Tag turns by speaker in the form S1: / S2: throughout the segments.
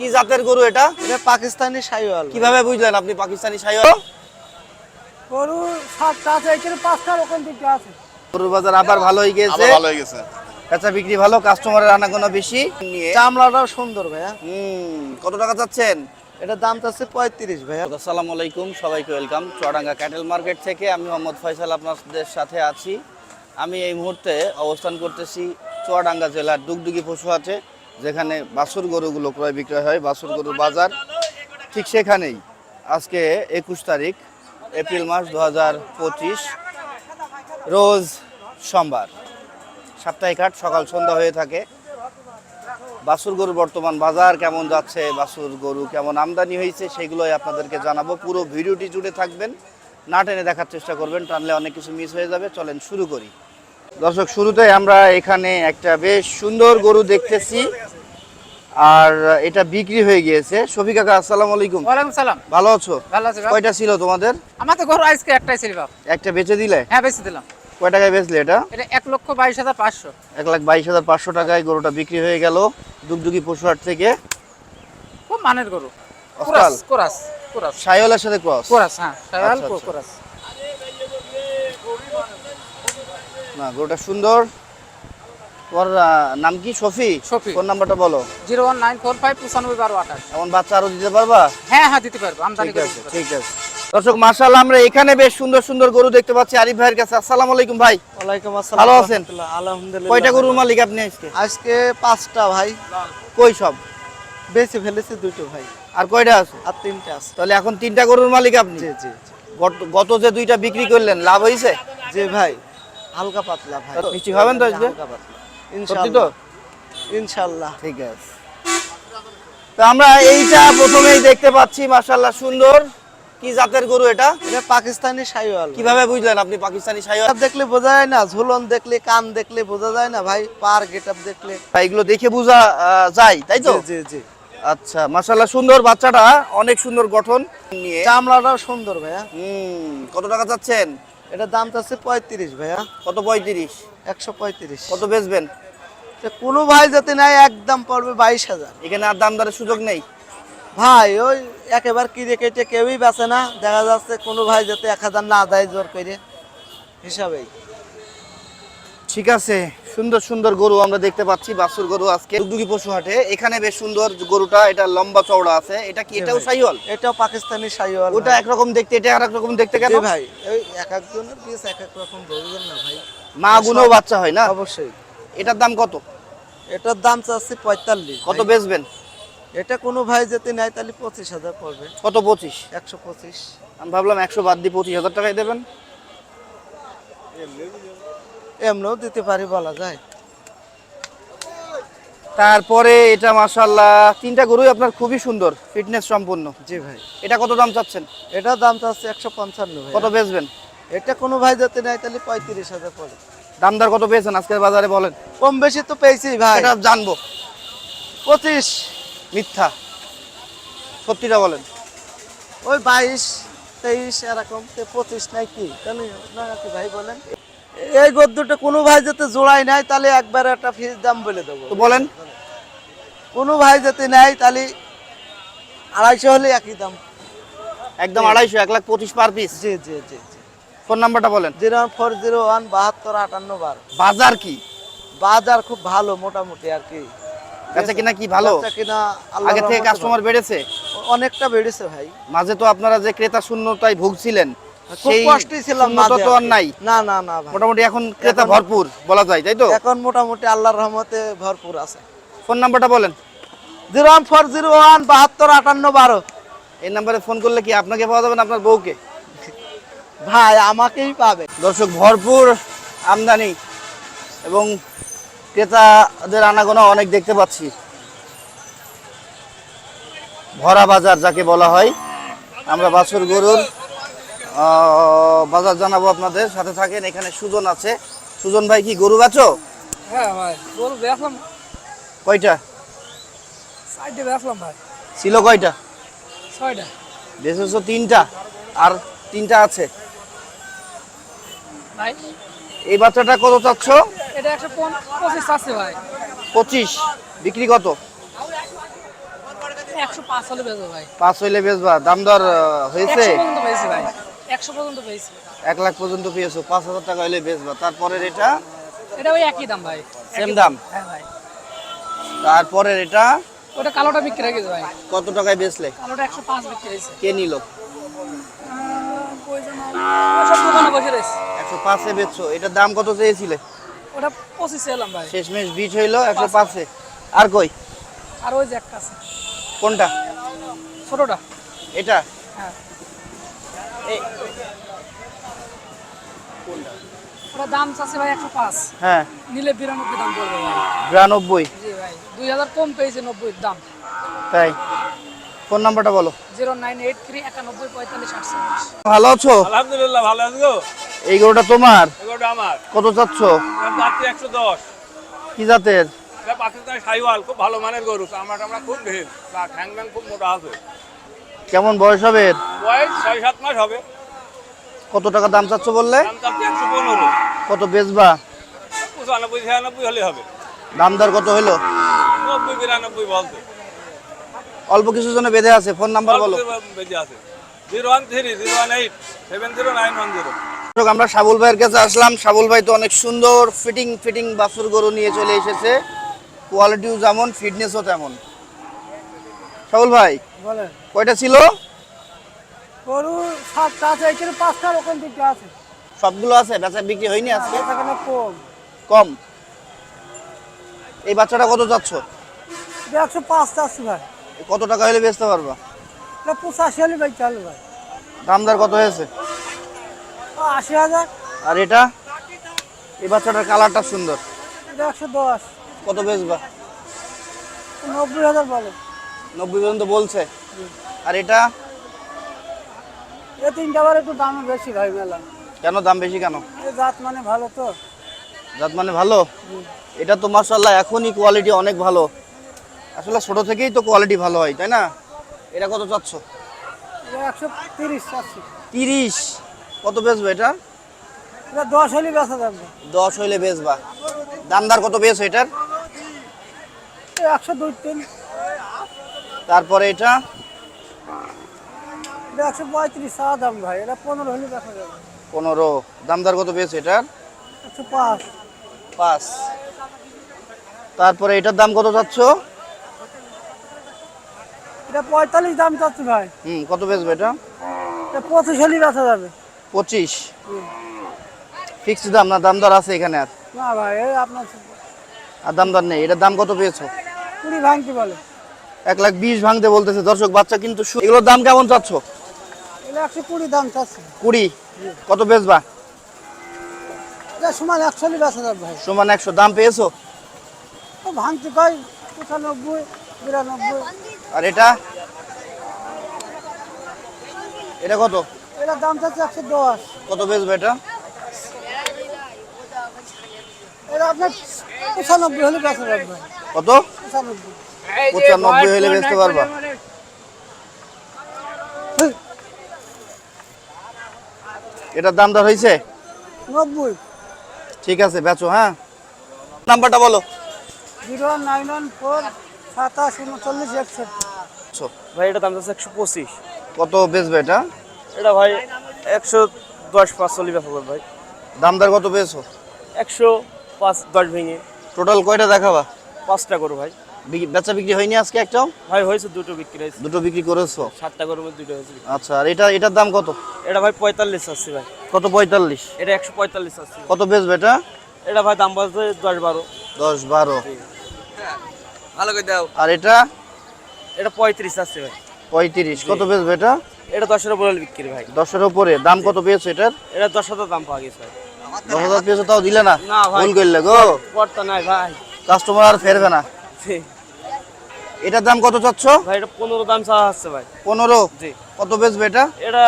S1: কি জাতের গরু এটা?
S2: এটা পাকিস্তানি সাইওয়াল
S1: কীভাবে বুঝলেন আপনি পাকিস্তানি সাইওয়াল
S2: গরু সাতটা আছে এখানে পাঁচটা রকম দুটো আছে।
S1: গরুর বাজার আবার ভালো হয়ে গেছে?
S3: ভালো হয়ে গেছে।
S1: কাঁচা বিক্রি ভালো কাস্টমারের আনাগোনা বেশি? নিয়ে।
S2: চামড়াটাও সুন্দর ভাইয়া।
S1: হুম কত টাকা চাচ্ছেন?
S2: এটা দাম চাচ্ছে পঁয়ত্রিশ ভাইয়া।
S1: আসসালামু আলাইকুম সবাইকে ওয়েলকাম চুয়াডাঙ্গা ক্যাটেল মার্কেট থেকে আমি মোহাম্মদ ফয়সাল আপনাদের সাথে আছি। আমি এই মুহূর্তে অবস্থান করতেছি চুয়াডাঙ্গা জেলার ডুগডুগি পশু হাটে যেখানে বাছুর গরুগুলো ক্রয় বিক্রয় হয় বাছুর গরুর বাজার ঠিক সেখানেই। আজকে একুশ তারিখ, এপ্রিল মাস দু হাজার পঁচিশ, রোজ সোমবার। সাপ্তাহিক হাট সকাল সন্ধ্যা হয়ে থাকে। বাছুর গরুর বর্তমান বাজার কেমন যাচ্ছে বাছুর গরু কেমন আমদানি হয়েছে, সেগুলোই আপনাদেরকে জানাব। পুরো ভিডিওটি জুড়ে থাকবেন। না টেনে দেখার চেষ্টা করবেন, টানলে অনেক কিছু মিস হয়ে যাবে। চলেন শুরু করি। দর্শক শুরুতে আমরা এখানে একটা বেশ সুন্দর গরু দেখতেছি। আর এটা বিক্রি হয়ে গিয়েছে। শফি কাকা আসসালামু আলাইকুম।
S4: ওয়ালাইকুম সালাম।
S1: ভালো আছো?
S4: ভালো আছি
S1: কয়টা ছিল তোমাদের?
S4: আমার তো ঘর আজকে একটাই ছিল বাপ।
S1: একটা বেচে দিলে?
S4: হ্যাঁ বেশি দিলাম।
S1: কয় টাকায় বেচলে এটা?
S4: এটা এক লক্ষ বাইশ হাজার পাঁচশো।
S1: এক লাখ বাইশ হাজার পাঁচশো টাকায় গরুটা বিক্রি হয়ে গেল দুগদুগি পশুহাট থেকে।
S4: খুব মানের গরু? কোরাস কোরাস কোরাস।
S1: সাইওয়ালের সাথে ক্রস।
S4: কোরাস হ্যাঁ শায়াল
S1: আচ্ছা, আচ্ছা।
S4: কোরাস।
S1: না গরুটা সুন্দর। নাম কি? শফি?
S4: শফি।
S1: ফোন নাম্বারটা বলো।
S4: Zero one nine four five পঁচানব্বই বারো আঠাশ।
S1: এমন বাচ্চা আরও দিতে পারবা?
S4: হ্যাঁ হ্যাঁ দিতে পারব। আমদানি
S1: ঠিক আছে ঠিক আছে। দর্শক মাশাআল্লাহ আমরা এখানে বেশ সুন্দর সুন্দর গরু দেখতে পাচ্ছি আরিফ ভাইয়ের কাছে। আসসালামু আলাইকুম ভাই।
S2: ওয়ালাইকুম আসসালাম
S1: ভালো আছেন?
S2: আলহামদুলিল্লাহ
S1: কয়টা গরুর মালিক আপনি আজকে?
S2: আজকে পাঁচটা ভাই।
S1: কই সব?
S2: বেঁচে ফেলেছে দুটো ভাই।
S1: আর কয়টা আছে?
S2: আর তিনটা আছে।
S1: তাহলে এখন তিনটা গরুর মালিক আপনি?
S2: জি জি
S1: গত যে দুইটা বিক্রি করলেন লাভ হয়েছে
S2: জি ভাই। হালকা পাতলা ভাই।
S1: মিষ্টি খাবেন তো আজকে?
S2: হালকা পাতলা।
S1: সত্যি তো? ঠিক আছে। তো আমরা এইটা প্রথমেই দেখতে পাচ্ছি সুন্দর। কি জাতের গরু এটা?
S2: এটা পাকিস্তানি সাইওয়াল
S1: কীভাবে বুঝলেন আপনি পাকিস্তানি সাইওয়াল
S2: দেখলে বোঝা যায় না ঝুলন দেখলে কান দেখলে বোঝা যায় না ভাই পার গেটআপ দেখলে।
S1: এগুলো দেখে বোঝা যায় তাই তো?
S2: জি জি।
S1: আচ্ছা মাশাআল্লাহ সুন্দর বাচ্চাটা অনেক সুন্দর গঠন নিয়ে।
S2: চামড়াটাও সুন্দর ভাইয়া।
S1: হুম কত টাকা চাচ্ছেন?
S2: এটা দাম চাচ্ছে পঁয়ত্রিশ ভাইয়া।
S1: কত পঁয়ত্রিশ?
S2: একশো পঁয়ত্রিশ।
S1: কত বেচবেন?
S2: কোনো ভাই যাতে নাই একদম পড়বে বাইশ হাজার।
S1: এখানে আর দাম দরের সুযোগ নেই?
S2: ভাই ওই একেবারে কিনে কেটে কেউই বেচে না। দেখা যাচ্ছে কোনো ভাই যাতে এক হাজার না দেয় জোর করে হিসাবেই।
S1: ঠিক আছে সুন্দর সুন্দর গরু আমরা দেখতে পাচ্ছি বাছুর গরু আজকে। দুগদুগি পশু হাটে এখানে বেশ সুন্দর গরুটা এটা লম্বা চওড়া আছে। এটা কি এটাও। সাইওয়াল?
S2: এটাও পাকিস্তানি সাইওয়াল
S1: ওটা একরকম দেখতে এটা আরেক রকম দেখতে কেন
S2: ভাই ওই এক একজনের পিস এক এক রকম বুঝবেন না ভাই।
S1: মা গুলো বাচ্চা হয় না?
S2: অবশ্যই।
S1: এটার দাম কত?
S2: এটার দাম চাচ্ছে পঁয়তাল্লিশ
S1: কত বেচবেন?
S2: এটা কোনো ভাই যদি নেয় তাহলে পঁচিশ হাজার পড়বে।
S1: কত পঁচিশ?
S2: একশো পঁচিশ।
S1: আমি ভাবলাম একশো বাদ দিয়ে পঁচিশ হাজার টাকায় দেবেন।
S2: এমনিও দিতে পারি বলা যায়।
S1: তারপরে এটা মাশাল্লাহ তিনটা গরুই আপনার খুবই সুন্দর ফিটনেস সম্পূর্ণ।
S2: জি ভাই।
S1: এটা কত দাম চাচ্ছেন?
S2: এটার দাম চাচ্ছে একশো পঞ্চান্ন
S1: কত বেচবেন?
S2: এটা কোনো ভাই যাতে নেয় তাহলে পঁয়ত্রিশ হাজার পড়ে।
S1: দামদার কত পেয়েছেন আজকের বাজারে বলেন?
S2: কম বেশি তো পেয়েছি ভাই।
S1: এটা জানব।
S2: পঁচিশ।
S1: মিথ্যা। সত্যিটা বলেন।
S2: ওই বাইশ তেইশ এরকম পঁচিশ নাই কি? তাহলে কি ভাই বলেন? এই গদ্যটা কোনো ভাই যাতে জোড়াই নাই তাহলে একবার একটা ফিস দাম বলে দেবো।
S1: তো বলেন।
S2: কোনো ভাই যাতে নেয় তাহলে আড়াইশো হলে একই দাম।
S1: একদম আড়াইশো এক লাখ পঁচিশ পার পিস
S2: জি জি জি
S1: ফোন নাম্বারটা বলেন।
S2: জিরো ফোর জিরো ওয়ান বাহাত্তর আটান্ন বারো।
S1: বাজার কি?
S2: বাজার খুব ভালো মোটামুটি আর কি।
S1: কাছে কিনা কি ভালো?
S2: কিনা
S1: আগে থেকে কাস্টমার বেড়েছে?
S2: অনেকটা বেড়েছে ভাই।
S1: মাঝে তো আপনারা যে ক্রেতা শূন্যতায় ভুগছিলেন
S2: ভাই
S1: মোটামুটি এখন ক্রেতা ভরপুর বলা যায় তাই তো?
S2: এখন মোটামুটি আল্লাহর রহমতে ভরপুর আছে।
S1: ফোন নাম্বারটা বলেন।
S2: Zero one four zero one বাহাত্তর আটান্ন বারো।
S1: এই নাম্বারে ফোন করলে কি আপনাকে পাওয়া যাবে না আপনার বউকে?
S2: ভাই আমাকেই পাবে।
S1: দর্শক ভরপুর আমদানি এবং ক্রেতাদের আনাগোনা অনেক দেখতে পাচ্ছি। ভরা বাজার যাকে বলা হয় আমরা বাছুর গরুর বাজার জানাব আপনাদের সাথে থাকেন এখানে সুজন আছে। সুজন ভাই কি গরু বাছো?
S4: হ্যাঁ ভাই গরু দেখলাম
S1: কয়টা?
S4: সাইডে দেখলাম ভাই।
S1: ছিল কয়টা?
S4: ছয়টা।
S1: বেচেছো তিনটা আর তিনটা আছে?
S4: ভাই।
S1: এই বাচ্চাটা কত চাচ্ছ?
S4: এটা একশো পঁচিশ আছে ভাই।
S1: পঁচিশ বিক্রি কত?
S3: একশো পাঁচ হলে বেচবো ভাই।
S1: পাঁচ হইলে বেচবা দাম দর হয়েছে
S3: ভাই। একশো পর্যন্ত পেয়েছি।
S1: এক লাখ পর্যন্ত পেয়েছ পাঁচ হাজার টাকা হইলে বেচবা। তারপরের এটা?
S3: এটা ওই একই দাম ভাই।
S1: সেম দাম?
S3: হ্যাঁ ভাই।
S1: তারপরের এটা?
S3: ওটা কালোটা বিক্রি হয়ে গেছে ভাই।
S1: কত টাকায় বেচলে?
S3: কালোটা একশো পাঁচ বিক্রি হয়েছে।
S1: কে নিল? একশো পাঁচে বেচছো। এটার দাম কত চেয়েছিলে?
S3: ওটা পঁচিশে এলাম ভাই।
S1: শেষমেশ বিচ হইল একশো পাঁচে। আর কই?
S3: আর ওই যে একটা আছে।
S1: কোনটা?
S3: ছোটটা।
S1: এটা?
S3: হ্যাঁ। দাম চাচ্ছে ভাই একশো পাঁচ।
S1: হ্যাঁ।
S3: নিলে বিরানব্বই দাম পড়বে
S1: বিরানব্বই?
S3: জি ভাই দুই হাজার কম পেয়েছে নব্বই দাম।
S1: তাই? ফোন নাম্বারটা বলো।
S3: জিরো নাইন এইট থ্রি একানব্বই পঁয়তাল্লিশ আটচল্লিশ।
S1: ভালো আছো?
S5: আলহামদুলিল্লাহ ভালো আছি গো।
S1: এই গরুটা তোমার?
S5: আমার।
S1: কত চাচ্ছ?
S5: একশো দশ।
S1: কি জাতের?
S5: এটা পাকিস্তানি সাইওয়াল খুব ভালো মানের গরু। আমরা আমরা খুব ঢের তার ঠ্যাং খুব মোটা আছে।
S1: কেমন বয়স হবে?
S5: বয়স ছয় সাত মাস হবে।
S1: কত টাকা দাম চাচ্ছ বললে?
S5: একশো পনেরো।
S1: কত বেচবা?
S5: পঁচানব্বই ছিয়ানব্বই হলে হবে।
S1: দাম দর কত হইল?
S5: নব্বই বিরানব্বই বলতে
S1: অল্প কিছু জন্য বেঁধে আছে ফোন নাম্বার বলো।
S5: আছে। Zero one three zero one eight seven zero nine one zero.
S1: আমরা সাবুল ভাইয়ের কাছে আসলাম। সাবুল ভাই তো অনেক সুন্দর ফিটিং ফিটিং বাছুর গরু নিয়ে চলে এসেছে। কোয়ালিটিও যেমন ফিটনেসও তেমন। সাবুল ভাই
S6: বলেন।
S1: কয়টা ছিল?
S6: গরু সাতটা আছে এখানে পাঁচটা রকম দিকটা আছে।
S1: সবগুলো আছে? বেচা বিক্রি হয়নি আজকে?
S6: এখানে কম।
S1: কম? এই বাচ্চাটা কত যাচ্ছ?
S6: একশো পাঁচটা আছে ভাই।
S1: কত টাকা হলে বেচতে পারবা?
S6: পঁচাশি হলে ভাই চালু ভাই।
S1: দাম দর কত হয়েছে?
S6: আশি হাজার।
S1: আর এটা? এই বাচ্চাটার কালারটা সুন্দর।
S6: এটা একশো দশ।
S1: কত বেচবা?
S6: নব্বই হাজার বলে।
S1: নব্বই পর্যন্ত বলছে। আর এটা?
S6: এ তিনটা বার একটু দামে বেশি ভাই মেলা।
S1: কেন দাম বেশি কেন?
S6: এ জাত মানে ভালো তো।
S1: জাত মানে ভালো? এটা তো মার্শাল্লাহ এখনই কোয়ালিটি অনেক ভালো। আসলে ছোট থেকেই তো কোয়ালিটি ভালো হয় তাই না? এটা কত চাচ্ছ?
S6: একশো তিরিশ চাচ্ছি।
S1: তিরিশ। কত বেচবে এটা?
S6: এটা দশ হলে বেচা যাবে।
S1: দশ হইলে বেচবা। দামদার কত বেচ এটার?
S6: একশো দুই তিন।
S1: তারপরে এটা?
S6: এটা একশো পঁয়ত্রিশ চা দাম ভাই এটা পনেরো হলে বেচা যাবে।
S1: পনেরো। দামদার কত বেচ এটার?
S6: একশো পাঁচ।
S1: পাঁচ। তারপরে এটার দাম কত চাচ্ছ?
S6: এটা পঁয়তাল্লিশ দাম চাচ্ছি ভাই।
S1: হুম কত বেচবে এটা?
S6: এটা পঁচিশ হলে বেচা যাবে।
S1: পঁচিশ। ফিক্সড দাম না দাম দর আছে এখানে আর?
S6: না ভাই এই আপনার
S1: আর দাম দর নেই এটার দাম কত পেয়েছ?
S6: কুড়ি ভাঙতে বলে।
S1: এক লাখ বিশ ভাঙতে বলতেছে দর্শক বাচ্চা কিন্তু এগুলোর দাম কেমন চাচ্ছ?
S6: একশো কুড়ি দাম চাচ্ছি।
S1: কুড়ি? কত বেচবা?
S6: এটা সমান একশো বেচা যাবে ভাই।
S1: সমান একশো। দাম পেয়েছ?
S6: ভাঙতে কয়? পঁচানব্বই বিরানব্বই।
S1: আর এটা? এটা কত?
S6: এটার দাম চাচ্ছে একশো দশ।
S1: কত বেচবে এটা?
S6: এটা আপনার পঁচানব্বই হলে বেচা যাবে।
S1: কত?
S6: পঁচানব্বই।
S1: পঁচানব্বই হলে বেচতে পারবা। এটার দাম দর হয়েছে?
S6: নব্বই।
S1: ঠিক আছে বেচো হ্যাঁ। নাম্বারটা বলো।
S6: জিরো নাইন ওয়ান ফোর সাতাশ উনচল্লিশ একষট্টি।
S1: আচ্ছা,
S7: ভাই এটা দাম যাচ্ছে একশো পঁচিশ।
S1: কত বেচবে এটা?
S7: এটা ভাই একশো দশ পাঁচ চল্লিশ বেচা ভাই।
S1: দাম দর কত পেয়েছ?
S7: একশো পাঁচ দশ ভেঙে।
S1: টোটাল কয়টা দেখাবা?
S7: পাঁচটা করো ভাই।
S1: বেচা বিক্রি হয়নি আজকে একটাও?
S7: ভাই হয়েছে দুটো বিক্রি হয়েছে।
S1: দুটো বিক্রি করেছ?
S7: সাতটা মধ্যে দুটো হয়েছে।
S1: আচ্ছা আর এটা এটার দাম কত?
S7: এটা ভাই পঁয়তাল্লিশ আসছে ভাই।
S1: কত পঁয়তাল্লিশ?
S7: এটা একশো পঁয়তাল্লিশ আসছে
S1: কত বেচবে এটা?
S7: এটা ভাই দাম বলছে দশ বারো।
S1: দশ বারো।
S7: ভালো করে দাও।
S1: আর এটা?
S7: এটা পঁয়ত্রিশ আসছে ভাই।
S1: পঁয়ত্রিশ। কত বেচবে এটা?
S7: এটা দশের উপরে বিক্রি ভাই।
S1: দশের উপরে। দাম কত পেয়েছ এটার?
S7: এটা দশ হাজার দাম পাওয়া গেছে ভাই।
S1: দশ হাজার পেয়েছ তাও দিলে না?
S7: না ভাই।
S1: ভুল করলে গো।
S7: পড়তা নাই ভাই।
S1: কাস্টমার আর ফেরবে না। এটার দাম কত চাচ্ছ?
S7: ভাই এটা পনেরো দাম চাওয়া হচ্ছে ভাই।
S1: পনেরো?
S7: জি।
S1: কত বেচবে এটা?
S7: এটা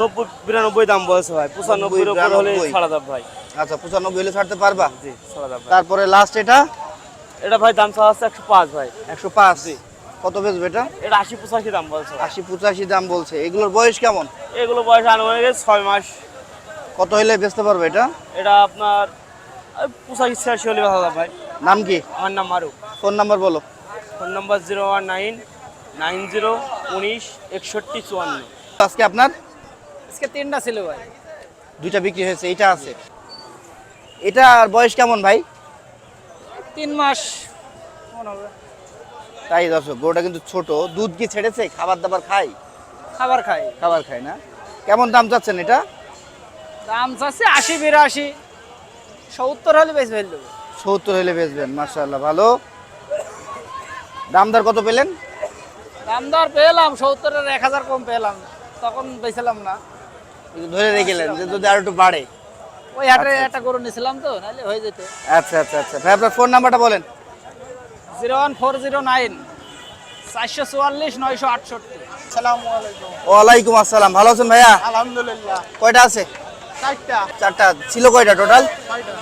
S7: নব্বই বিরানব্বই দাম বলছে ভাই। পঁচানব্বইয়ের উপরে হলে ছাড়া যাবে ভাই।
S1: আচ্ছা পঁচানব্বই হলে ছাড়তে পারবা?
S7: জি ছাড়া
S1: তারপরে লাস্ট এটা?
S7: এটা ভাই দাম চাওয়া হচ্ছে একশো পাঁচ ভাই।
S1: একশো পাঁচ। কত বেচবে এটা?
S7: এটা আশি পঁচাশি দাম বলছে
S1: আশি পঁচাশি দাম বলছে। এগুলোর বয়স কেমন?
S7: এগুলো বয়স আনুমানিক ছয় মাস।
S1: কত হলে বেচতে পারবে এটা?
S7: এটা আপনার পঁচাশি ছিয়াশি হলে ভালো ভাই।
S1: নাম কি?
S7: আমার নাম মারু
S1: ফোন নাম্বার বলো।
S7: Phone number zero one nine nine zero উনিশ একষট্টি চুয়ান্ন।
S1: আজকে আপনার?
S4: আজকে তিনটা ছিল ভাই।
S1: দুইটা বিক্রি হয়েছে এটা আছে। এটা বয়স কেমন ভাই?
S4: তিন মাস
S1: তাই দর্শক গরুটা কিন্তু ছোট দুধ কি ছেড়েছে? খাবার দাবার খাই?
S4: খাবার খাই।
S1: খাবার খাই না। কেমন দাম চাচ্ছেন এটা?
S4: দাম চাচ্ছে আশি বিরাশি। সত্তর হলে বেশি ফেল
S1: সত্তর হলে বেচবেন মার্শাল্লাহ ভালো। দামদার কত পেলেন?
S4: দাম দর পেলাম সত্তরের এক হাজার কম পেলাম। তখন বেছিলাম না।
S1: ধরে রেখেলেন যে যদি আর একটু বাড়ে।
S4: ওই হাটে একটা গরু নিয়েছিলাম তো নাহলে হয়ে যেত।
S1: আচ্ছা আচ্ছা আচ্ছা। ভাই আপনার ফোন নাম্বারটা বলেন।
S4: Zero one four zero nine চারশো চুয়াল্লিশ নয়শো আটষট্টি।
S2: আলাইকুম।
S1: ওয়ালাইকুম আসসালাম। ভালো আছেন ভাইয়া?
S2: আলহামদুলিল্লাহ।
S1: কয়টা আছে?
S2: চারটা।
S1: চারটা। ছিল কয়টা টোটাল?
S2: ছয়টা।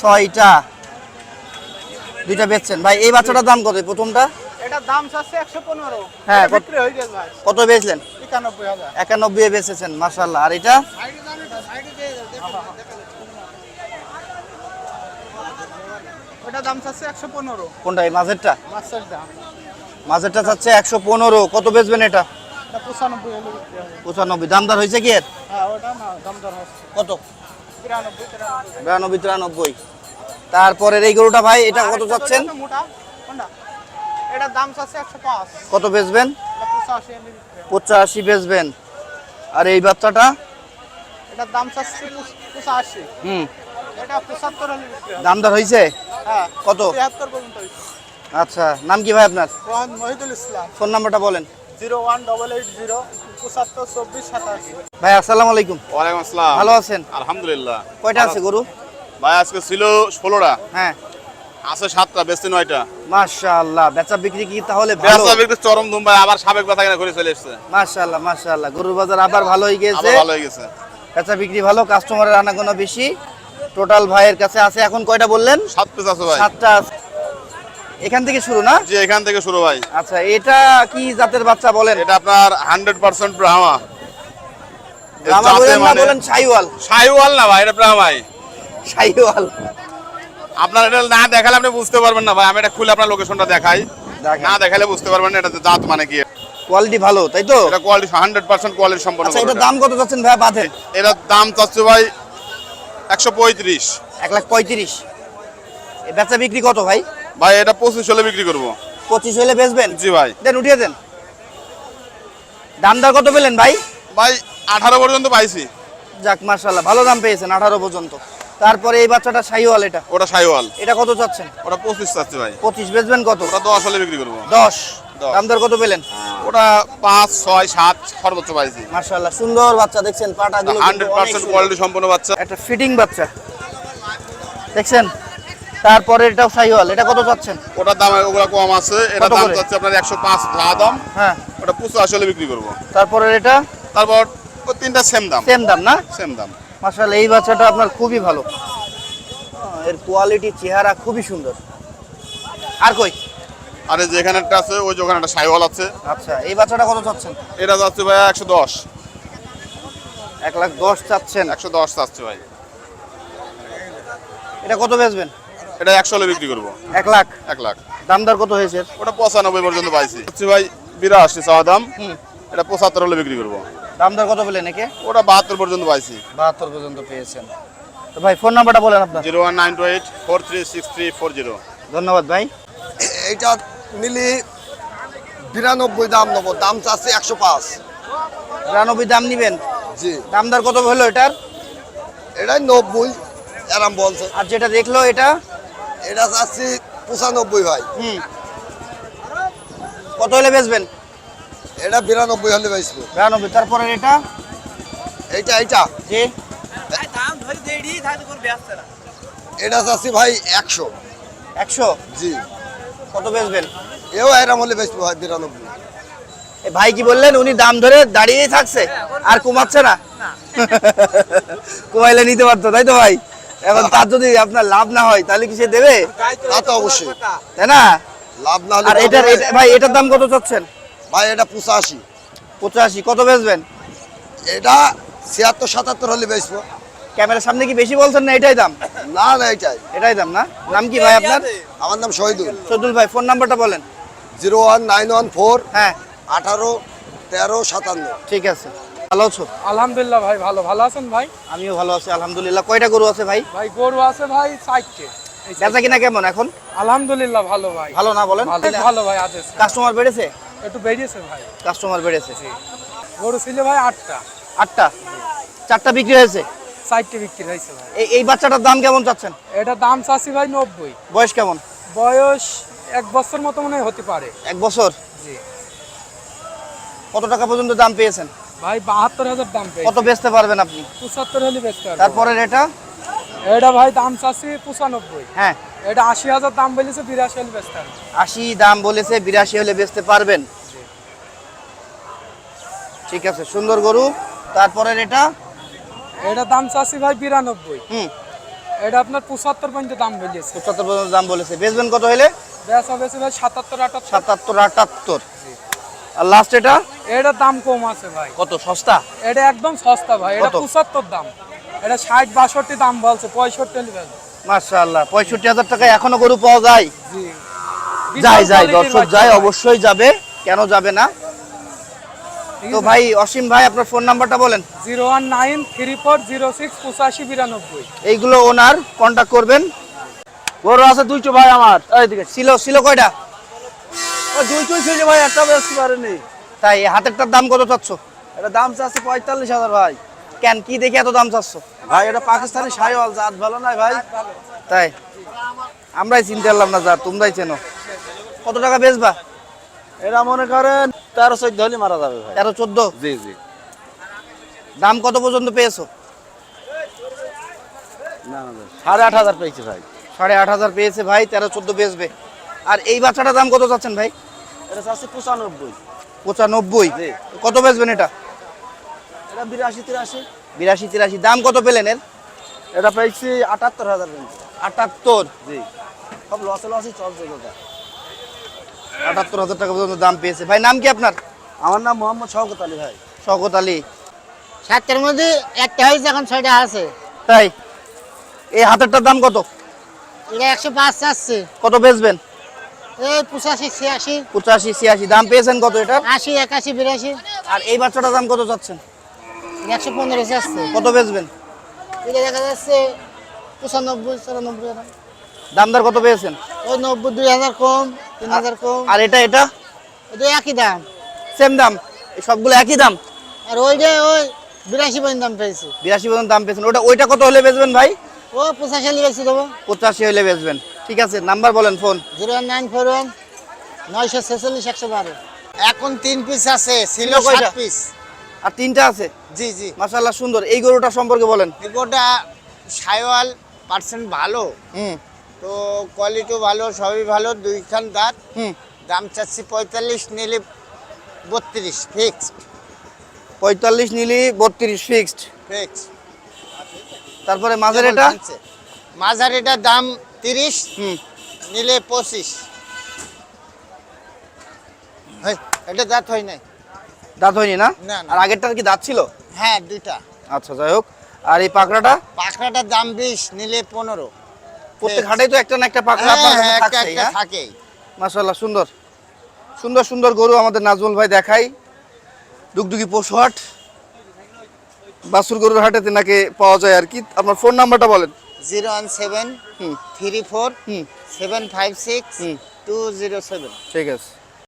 S1: ছয়টা। দুইটা বেচছেন। ভাই এই বাচ্চাটার দাম কত প্রথমটা?
S2: এটার দাম চাচ্ছে একশো পনেরো।
S1: হ্যাঁ, কত-
S2: বিক্রি হয়ে গেছে ভাই।
S1: কত বেচলেন?
S2: একানব্বই
S1: একানব্বই বেচেছেন মার্শাল্লাহ আর এটা?
S2: দাম
S1: কোনটা এই মাঝেরটা? মাঝেরটা। চাচ্ছে একশো পনেরো। কত বেচবেন এটা?
S2: এটা পঁচানব্বই হলে বিক্রি হবে
S1: পঁচানব্বই। দামদার হয়েছে কি এর?
S2: হ্যাঁ ওটা হচ্ছে।
S1: কত?
S2: তিরানব্বই তিরানব্বই।
S1: বিরানব্বই তিরানব্বই। তারপরের এই গরুটা ভাই এটা কত চাচ্ছেন? কত বেচবেন?
S2: পঁচাশি
S1: বেচবেন। আর এই বাচ্চাটা?
S2: এটার দাম চাচ্ছে পঁচাশি।
S1: হুম।
S2: এটা পঁচাত্তর
S1: হয়েছে
S2: হ্যাঁ।
S1: কত? আচ্ছা নাম কি ভাই আপনার?
S2: রোহান মহিদুল ইসলাম।
S1: ফোন নাম্বারটা বলেন।
S2: Zero one double eight zero পঁচাত্তর চব্বিশ সাতাশি।
S1: ভাই আসসালামু আলাইকুম।
S8: ওয়ালাইকুম আসসালাম।
S1: ভালো আছেন?
S8: আলহামদুলিল্লাহ।
S1: কয়টা আছে গরু?
S8: ভাই আজকে ছিল ষোলোটা।
S1: হ্যাঁ।
S8: আছে সাতটা বেশি নয়টা।
S1: মাশাআল্লাহ বেচা বিক্রি কি তাহলে ভালো?
S8: ব্যবসা বিক্রি চরম ধুম ভাই আবার সাবেক ব্যথা কিনা করে চলে এসছে।
S1: মাশাআল্লাহ মাশাআল্লাহ গরুর বাজার আবার ভালো হয়ে গেছে।
S8: আবার ভালো হয়ে গেছে।
S1: বেচা বিক্রি ভালো কাস্টমারের আনাগোনা বেশি। টোটাল ভাইয়ের কাছে আছে এখন কয়টা বললেন?
S8: সাত পিস আছে ভাই।
S1: সাতটা এখান থেকে শুরু না?
S8: যে এখান থেকে শুরু ভাই।
S1: আচ্ছা এটা কি জাতের বাচ্চা বলেন?
S8: এটা আপনার হান্ড্রেড পার্সেন্ট ব্রাহ্মা। এর
S1: রামা
S8: জাতে
S1: বলেন না
S8: মানে-
S1: বলেন ছাইওয়াল
S8: সাইওয়াল না ভাই এটা ব্রাহ্মাই।
S1: ছাইওয়াল
S8: আপনার এটা না দেখালে আপনি বুঝতে পারবেন না ভাই আমি এটা খুলে আপনার লোকেশনটা দেখাই। না দেখালে বুঝতে পারবেন না এটা জাত মানে কি।
S1: কোয়ালিটি ভালো তাই তো?
S8: এটা কোয়ালিটি হান্ড্রেড পার্সেন্ট কোয়ালিটি সম্পন্ন
S1: আচ্ছা
S8: এটা।
S1: দাম কত চাচ্ছেন ভাই
S8: এটার দাম চাচ্ছে ভাই একশো পঁয়ত্রিশ।
S1: এক লাখ পঁয়ত্রিশ। এ বেচা বিক্রি কত ভাই?
S8: ভাই এটা পঁচিশ হলে বিক্রি করব।
S1: পঁচিশ হলে বেচবেন?
S8: জি ভাই।
S1: দেন উঠিয়ে দেন। দাম দর কত পেলেন ভাই?
S8: ভাই আঠারো পর্যন্ত পাইছি।
S1: যাক মার্শাল্লাহ ভালো দাম পেয়েছেন আঠারো পর্যন্ত। তারপরে এই বাচ্চাটা শাহিওয়াল এটা।
S8: ওটা সাইওয়াল।
S1: এটা কত চাচ্ছেন?
S8: ওটা পঁচিশ চাচ্ছে ভাই।
S1: পঁচিশ বেচবেন কত?
S8: ওটা দশ হলে বিক্রি করব।
S1: দশ। দাম দর কত পেলেন?
S8: ওটা পাঁচ ছয় সাত সর্বোচ্চ পাইছি।
S1: মার্শাল্লাহ সুন্দর বাচ্চা দেখছেন পাটা
S8: হান্ড্রেড পার্সেন্ট কোয়ালিটি সম্পন্ন বাচ্চা।
S1: একটা ফিটিং বাচ্চা। দেখছেন? তারপরে এটাও শাহিওয়াল এটা কত চাচ্ছেন?
S8: ওটার দাম ওগুলা কম আছে। এটা দাম চাচ্ছে আপনার একশো পাঁচ যা দাম।
S1: হ্যাঁ।
S8: ওটা পঁচাশি হলে বিক্রি করব।
S1: তারপরে এটা?
S8: তারপর তিনটা সেম দাম।
S1: সেম দাম না?
S8: সেম দাম।
S1: মার্শাল্লাহ এই বাচ্চাটা আপনার খুবই ভালো। এর কোয়ালিটি চেহারা খুবই সুন্দর। আর কই?
S8: আরে যে এখানে একটা আছে ওই যে ওখানে একটা সাইওয়াল আছে।
S1: আচ্ছা এই বাচ্চাটা কত চাচ্ছেন?
S8: এটা যাচ্ছে ভাই একশো দশ।
S1: এক লাখ দশ চাচ্ছেন।
S8: একশো দশ চাচ্ছে ভাই।
S1: এটা কত বেচবেন?
S8: এটা একশো হলে বিক্রি করব।
S1: এক লাখ।
S8: এক লাখ।
S1: দাম দর কত হয়েছে
S8: ওটা পঁচানব্বই পর্যন্ত পাইছি। হচ্ছে ভাই বিরাশি চাওয়া দাম। এটা পঁচাত্তর হলে বিক্রি করব।
S1: দাম দর কত পেলেন একে?
S8: ওটা বাহাত্তর পর্যন্ত পাইছি।
S1: বাহাত্তর পর্যন্ত পেয়েছেন। তো ভাই ফোন নাম্বারটা বলেন আপনার।
S8: Zero one nine two eight four three six three four zero.
S1: ধন্যবাদ ভাই।
S9: এইটা নিলি বিরানব্বই দাম নেব। দাম চাচ্ছে একশো পাঁচ।
S1: বিরানব্বই দাম নিবেন?
S9: জি।
S1: দাম দর কত হলো এটার?
S9: এটাই নব্বই এরাম বলছে।
S1: আর যেটা দেখল এটা?
S9: এটা চাচ্ছি পঁচানব্বই ভাই।
S1: হুম। কত হলে বেচবেন?
S9: এটা বিরানব্বই হলে বেচবো।
S1: বিরানব্বই তারপরে এটা?
S9: এইটা এইটা।
S1: যে
S9: এটা চাচ্ছি ভাই একশো।
S1: একশো?
S9: জি।
S1: কত বেচবেন?
S9: এও এরাম হলে বেচবো ভাই বিরানব্বই।
S1: ভাই কি বললেন উনি দাম ধরে দাঁড়িয়েই থাকছে আর কমাচ্ছে না? কমাইলে নিতে পারতো তাই তো ভাই? এখন তার যদি আপনার লাভ না হয় তাহলে কি সে দেবে?
S9: তা তো অবশ্যই।
S1: তাই না?
S9: লাভ না হলে
S1: আর এটার এটা- ভাই এটার দাম কত চাচ্ছেন?
S9: ভাই এটা পঁচাশি।
S1: পঁচাশি। কত বেচবেন?
S9: এটা ছিয়াত্তর সাতাত্তর হলে বেচবো।
S1: ক্যামেরার সামনে কি বেশি বলছেন না এটাই দাম?
S9: না না এটাই।
S1: এটাই দাম না? নাম কি ভাই আপনার?
S9: আমার নাম শহীদুল।
S1: সদুল ভাই ফোন নাম্বারটা বলেন।
S9: Zero one nine one four
S1: হ্যাঁ।
S9: আঠারো তেরো সাতান্ন।
S1: ঠিক আছে। ভালো আছো?
S3: আলহামদুলিল্লাহ ভাই ভালো। ভালো আছেন ভাই?
S1: আমিও ভালো আছি আলহামদুলিল্লাহ। কয়টা গরু আছে ভাই?
S3: ভাই গরু আছে ভাই চারটে।
S1: বেচা কিনা কেমন এখন?
S3: আলহামদুলিল্লাহ ভালো ভাই।
S1: ভালো না বলেন?
S3: ভালো ভাই আছে।
S1: কাস্টমার বেড়েছে?
S3: একটু বেরিয়েছে ভাই।
S1: কাস্টমার বেড়েছে
S3: গরু ছিল ভাই আটটা।
S1: আটটা? চারটা বিক্রি হয়েছে?
S3: চারটে বিক্রি হয়েছে ভাই।
S1: এই বাচ্চাটার দাম কেমন চাচ্ছেন?
S3: এটা দাম চাচ্ছি ভাই নব্বই।
S1: বয়স কেমন?
S3: বয়স এক বছর মতো মনে হতে পারে।
S1: এক বছর?
S3: জি।
S1: কত টাকা পর্যন্ত দাম পেয়েছেন?
S3: ভাই বাহাত্তর হাজার দাম পেয়ে
S1: কত বেচতে পারবেন আপনি?
S3: পঁচাত্তর হলে বেচতে।
S1: তারপরে এটা?
S3: এটা ভাই দাম চাচ্ছি পঁচানব্বই।
S1: হ্যাঁ।
S3: এটা আশি হাজার দাম বলেছে বিরাশি হলে বেচতে।
S1: আশি দাম বলেছে বিরাশি হলে বেচতে পারবেন। ঠিক আছে সুন্দর গরু। এটা?
S3: এটা দাম চাচ্ছি ভাই বিরানব্বই।
S1: হুম।
S3: এটা আপনার পঁচাত্তর পর্যন্ত দাম বলেছে।
S1: পঁচাত্তর পর্যন্ত দাম বলেছে। বেচবেন কত হলে?
S3: বেচা বেশি ভাই সাতাত্তর আটাত্তর।
S1: সাতাত্তর আটাত্তর। আর লাস্ট এটা?
S3: এটার দাম কম আছে ভাই।
S1: কত সস্তা?
S3: এটা একদম সস্তা ভাই। এটা পঁচাত্তর দাম। এটা ষাট বাষট্টি দাম বলছে পঁয়ষট্টি হলে
S1: মার্শাল্লাহ পঁয়ষট্টি হাজার টাকায় এখনও গরু পাওয়া যায়? যায় যায় দর্শক যায় অবশ্যই যাবে কেন যাবে না? তো ভাই অসীম ভাই আপনার ফোন নাম্বারটা বলেন।
S3: Zero one nine three four zero six পঁচাশি বিরানব্বই।
S1: এইগুলো ওনার কন্টাক্ট করবেন।
S7: গরু আছে দুইটো ভাই আমার। এইদিকে
S1: ছিল ছিল কয়টা?
S7: ওই দুইটোই ছিল ভাই একটা বেচতে পারেনি
S1: তাই এই হাতেরটার দাম কত চাচ্ছ?
S7: এটা দাম চাচ্ছে পঁয়তাল্লিশ হাজার ভাই।
S1: কেন কি দেখে এত দাম চাচ্ছ?
S7: ভাই এটা পাকিস্তানি সাইওয়াল জাত ভালো নাই ভাই।
S1: তাই আমরাই চিনতে পারলাম না যা তোমরাই চেনো। কত টাকা বেচবা?
S7: এরা মনে করেন তেরো চোদ্দ হলে মারা যাবে ভাই।
S1: তেরো চোদ্দ?
S7: জি জি।
S1: দাম কত পর্যন্ত পেয়েছ?
S7: না না সাড়ে আট হাজার পেয়েছে ভাই।
S1: সাড়ে আট হাজার পেয়েছে ভাই তেরো চোদ্দ বেচবে। আর এই বাচ্চাটার দাম কত চাচ্ছেন ভাই?
S7: এটা চাচ্ছে পঁচানব্বই।
S1: পঁচানব্বই। কত বেচবেন এটা?
S7: এটা বিরাশি তিরাশি।
S1: বিরাশি তিরাশি। দাম কত পেলেন এর?
S7: এটা পেয়েছি আটাত্তর হাজার
S1: আটাত্তর?
S7: জি। সব লসে লসই চলছে দাদা
S1: আটাত্তর হাজার টাকা পর্যন্ত দাম পেয়েছে। ভাই নাম কি আপনার?
S7: আমার নাম মোহাম্মদ শওকত আলী ভাই।
S1: শওকত আলী।
S10: সাতটার মধ্যে একটা হয়েছে এখন ছয়টা আছে।
S1: তাই? এই হাতেরটার দাম কত?
S10: এটা একশো পাঁচ চাচ্ছে।
S1: কত বেচবেন?
S10: এই পঁচাশি ছিয়াশি।
S1: পঁচাশি ছিয়াশি। দাম পেয়েছেন কত এটা
S10: আশি একাশি বিরাশি।
S1: আর এই বাচ্চাটার দাম কত চাচ্ছেন?
S10: একশো পনেরো চাচ্ছে
S1: কত বেচবেন?
S10: এটা দেখা যাচ্ছে পঁচানব্বই চুরানব্বই।
S1: দামদার কত পেয়েছেন?
S10: ওই নব্বই দুই হাজার কম তিন হাজার কম।
S1: আর এটা এটা?
S10: এটা একই দাম।
S1: সেম দাম? সবগুলো একই দাম?
S10: আর ওইটা ওই বিরাশি পর্যন্ত দাম পেয়েছে।
S1: বিরাশি পর্যন্ত দাম পেয়েছেন। ওটা ওইটা কত হলে বেচবেন ভাই?
S10: ও পঁচাশি হলে বেশি দেবো।
S1: পঁচাশি হলে বেচবেন। ঠিক আছে নাম্বার বলেন phone.
S10: Zero one nine four one নয়শো ছেচল্লিশ একশো বারো। এখন তিন পিস আছে ছিল
S1: ছিল কয়টা?
S10: পিস
S1: আর তিনটা আছে?
S10: জি জি।
S1: মাশাল্লাহ সুন্দর। এই গরুটা সম্পর্কে বলেন।
S10: এগোটা সাইওয়াল পার্সেন্ট ভালো।
S1: হুম।
S10: তো কোয়ালিটিও ভালো সবই ভালো দুইখান দাঁত।
S1: হুম।
S10: দাম চাচ্ছি পঁয়তাল্লিশ নিলে বত্রিশ ফিক্সড
S1: পঁয়তাল্লিশ নিলি বত্রিশ ফিক্সড
S10: ফিক্সড
S1: তারপরে মাঝের এটা?
S10: মাঝার এটার দাম তিরিশ
S1: হুম।
S10: নিলে পঁচিশ। এটা দাঁত হয় নাই।
S1: দাঁত হয়নি না। আর আগেরটার কি দাঁত ছিল?
S10: হ্যাঁ দুইটা।
S1: আচ্ছা যাই হোক। আর এই পাকড়াটা?
S10: পাখরাটার দাম বিশ নিলে পনেরো।
S1: প্রত্যেক হাটেই তো একটা না একটা পাকড়া আপনার
S10: হ্যাঁ,
S1: থাকছেই, হ্যাঁ?
S10: থাকেই
S1: মাশাল্লাহ সুন্দর। সুন্দর সুন্দর গরু আমাদের নাজমুল ভাই দেখাই। ডুগডুগি পশু হাট। বাসুর গরুর হাটেতে নাকি পাওয়া যায় আর কি। আপনার ফোন নাম্বারটা বলেন।
S10: Zero one seven three four seven five six. Two zero seven.
S1: ঠিক আছে।